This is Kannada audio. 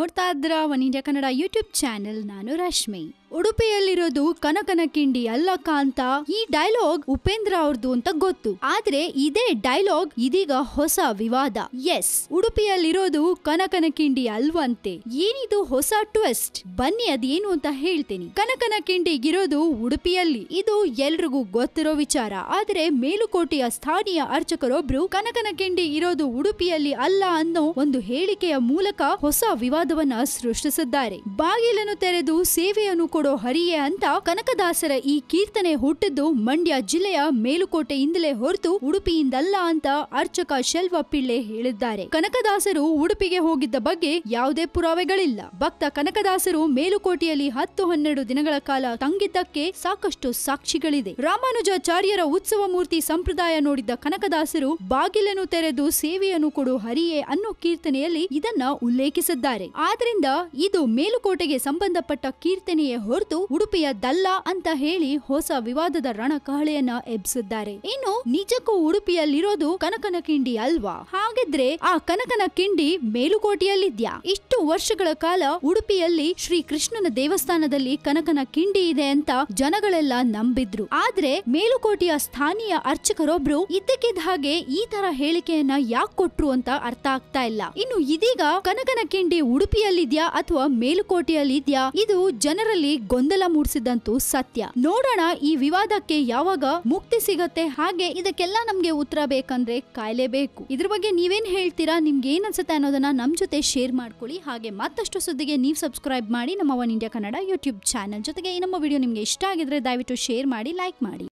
ನೋಡ್ತಾ ಇದ್ರ one India Kannada YouTube channel ನಾನು ರಶ್ಮಿ. ಉಡುಪಿಯಲ್ಲಿರೋದು ಕನಕನ ಕಿಂಡಿ ಅಲ್ಲಕ್ಕ ಅಂತ ಈ ಡೈಲಾಗ್ ಉಪೇಂದ್ರ ಅವ್ರದ್ದು ಅಂತ ಗೊತ್ತು. ಆದ್ರೆ ಇದೇ ಡೈಲಾಗ್ ಇದೀಗ ಹೊಸ ವಿವಾದ. ಎಸ್ ಉಡುಪಿಯಲ್ಲಿರೋದು ಕನಕನ ಕಿಂಡಿ ಅಲ್ವಂತೆ. ಏನಿದು ಹೊಸ ಟ್ವಿಸ್ಟ್ ಬನ್ನಿ ಅದೇನು ಅಂತ ಹೇಳ್ತೀನಿ. ಕನಕನ ಕಿಂಡಿಗಿರೋದು ಉಡುಪಿಯಲ್ಲಿ. ಇದು ಎಲ್ರಿಗೂ ಗೊತ್ತಿರೋ ವಿಚಾರ. ಆದ್ರೆ ಮೇಲುಕೋಟೆಯ ಸ್ಥಾನೀಯ ಅರ್ಚಕರೊಬ್ರು ಕನಕನ ಕಿಂಡಿ ಇರೋದು ಉಡುಪಿಯಲ್ಲಿ ಅಲ್ಲ ಅನ್ನೋ ಒಂದು ಹೇಳಿಕೆಯ ಮೂಲಕ ಹೊಸ ವಿವಾದವನ್ನ ಸೃಷ್ಟಿಸಿದ್ದಾರೆ. ಬಾಗಿಲನ್ನು ತೆರೆದು ಸೇವೆಯನ್ನು ಕೊಡೋ ಹರಿಯೇ ಅಂತ ಕನಕದಾಸರ ಈ ಕೀರ್ತನೆ ಹುಟ್ಟಿದ್ದು ಮಂಡ್ಯ ಜಿಲ್ಲೆಯ ಮೇಲುಕೋಟೆಯಿಂದಲೇ ಹೊರತು ಉಡುಪಿಯಿಂದಲ್ಲ ಅಂತ ಅರ್ಚಕ ಶೆಲ್ವ ಪಿಳ್ಳೆ ಹೇಳಿದ್ದಾರೆ. ಕನಕದಾಸರು ಉಡುಪಿಗೆ ಹೋಗಿದ್ದ ಬಗ್ಗೆ ಯಾವುದೇ ಪುರಾವೆಗಳಿಲ್ಲ. ಭಕ್ತ ಕನಕದಾಸರು ಮೇಲುಕೋಟೆಯಲ್ಲಿ ಹತ್ತು ಹನ್ನೆರಡು ದಿನಗಳ ಕಾಲ ತಂಗಿದ್ದಕ್ಕೆ ಸಾಕಷ್ಟು ಸಾಕ್ಷಿಗಳಿದೆ. ರಾಮಾನುಜಾಚಾರ್ಯರ ಉತ್ಸವ ಮೂರ್ತಿ ಸಂಪ್ರದಾಯ ನೋಡಿದ್ದ ಕನಕದಾಸರು ಬಾಗಿಲನ್ನು ತೆರೆದು ಸೇವೆಯನ್ನು ಕೊಡು ಹರಿಯೇ ಅನ್ನೋ ಕೀರ್ತನೆಯಲ್ಲಿ ಇದನ್ನ ಉಲ್ಲೇಖಿಸಿದ್ದಾರೆ. ಆದ್ರಿಂದ ಇದು ಮೇಲುಕೋಟೆಗೆ ಸಂಬಂಧಪಟ್ಟ ಕೀರ್ತನೆಯೇ ಹೊರತು ಉಡುಪಿಯದ್ದಲ್ಲ ಅಂತ ಹೇಳಿ ಹೊಸ ವಿವಾದದ ರಣಕಹಳೆಯನ್ನ ಎಬ್ಸಿದ್ದಾರೆ. ಇನ್ನು ನಿಜಕ್ಕೂ ಉಡುಪಿಯಲ್ಲಿರೋದು ಕನಕನ ಕಿಂಡಿ ಅಲ್ವಾ? ಹಾಗಿದ್ರೆ ಆ ಕನಕನ ಕಿಂಡಿ ಮೇಲುಕೋಟೆಯಲ್ಲಿದ್ಯಾ? ಇಷ್ಟು ವರ್ಷಗಳ ಕಾಲ ಉಡುಪಿಯಲ್ಲಿ ಶ್ರೀ ಕೃಷ್ಣನ ದೇವಸ್ಥಾನದಲ್ಲಿ ಕನಕನ ಕಿಂಡಿ ಇದೆ ಅಂತ ಜನಗಳೆಲ್ಲ ನಂಬಿದ್ರು. ಆದ್ರೆ ಮೇಲುಕೋಟೆಯ ಸ್ಥಾನೀಯ ಅರ್ಚಕರೊಬ್ರು ಇದ್ದಕ್ಕಿದ್ದ ಹಾಗೆ ಈ ತರ ಹೇಳಿಕೆಯನ್ನ ಯಾಕೆ ಕೊಟ್ರು ಅಂತ ಅರ್ಥ ಆಗ್ತಾ ಇಲ್ಲ. ಇನ್ನು ಇದೀಗ ಕನಕನ ಕಿಂಡಿ ಉಡುಪಿಯಲ್ಲಿದ್ಯಾ ಅಥವಾ ಮೇಲುಕೋಟೆಯಲ್ಲಿದ್ಯಾ? ಇದು ಜನರಲ್ಲಿ ಗೊಂದಲ ಮೂಡಿಸಿದಂತೂ ಸತ್ಯ. ನೋಡೋಣ ಈ ವಿವಾದಕ್ಕೆ ಯಾವಾಗ ಮುಕ್ತಿ ಸಿಗತ್ತೆ, ಹಾಗೆ ಇದಕ್ಕೆಲ್ಲ ನಮ್ಗೆ ಉತ್ತರ ಬೇಕಂದ್ರೆ ಕಾಯ್ಲೇಬೇಕು ಇದ್ರ ಬಗ್ಗೆ ನೀವೇನ್ ಹೇಳ್ತೀರಾ ನಿಮ್ಗೆ ಏನ್ ಅನ್ಸುತ್ತೆ ಅನ್ನೋದನ್ನ ನಮ್ ಜೊತೆ ಶೇರ್ ಮಾಡ್ಕೊಳ್ಳಿ. ಹಾಗೆ ಮತ್ತಷ್ಟು ಸುದ್ದಿಗೆ ನೀವು ಸಬ್ಸ್ಕ್ರೈಬ್ ಮಾಡಿ ನಮ್ಮ one India Kannada YouTube channel ಜೊತೆಗೆ ಈ ನಮ್ಮ ವಿಡಿಯೋ ನಿಮ್ಗೆ ಇಷ್ಟ ಆಗಿದ್ರೆ ದಯವಿಟ್ಟು ಶೇರ್ ಮಾಡಿ ಲೈಕ್ ಮಾಡಿ.